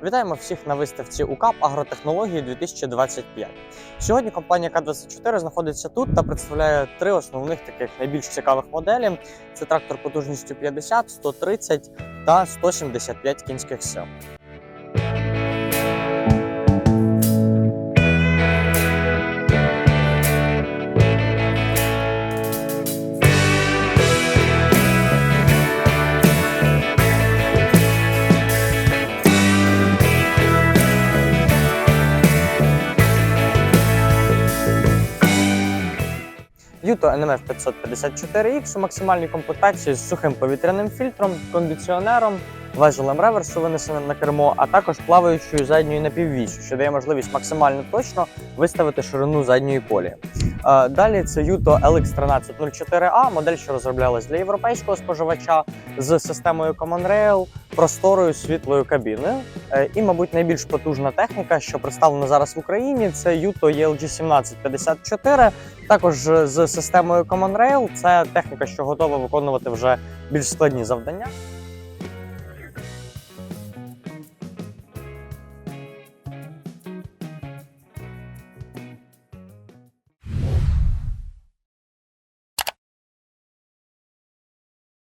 Вітаємо всіх на виставці УКАП Агротехнології 2025. Сьогодні компанія К24 знаходиться тут та представляє три основних таких найбільш цікавих моделі: це трактор потужністю 50, 130 та 175 кінських сил. Юто NMF 554X у максимальній комплектації з сухим повітряним фільтром, кондиціонером, важелем реверсу винесеним на кермо, а також плаваючою задньою напіввісю, що дає можливість максимально точно виставити ширину задньої полі. Е, Далі це Юто LX1304A, модель, що розроблялась для європейського споживача з системою Common Rail, просторою світлою кабіною. Е, І, мабуть, найбільш потужна техніка, що представлена зараз в Україні, це Юто ELG 1754. Також е, з системою Common Rail. Це техніка, що готова виконувати вже більш складні завдання.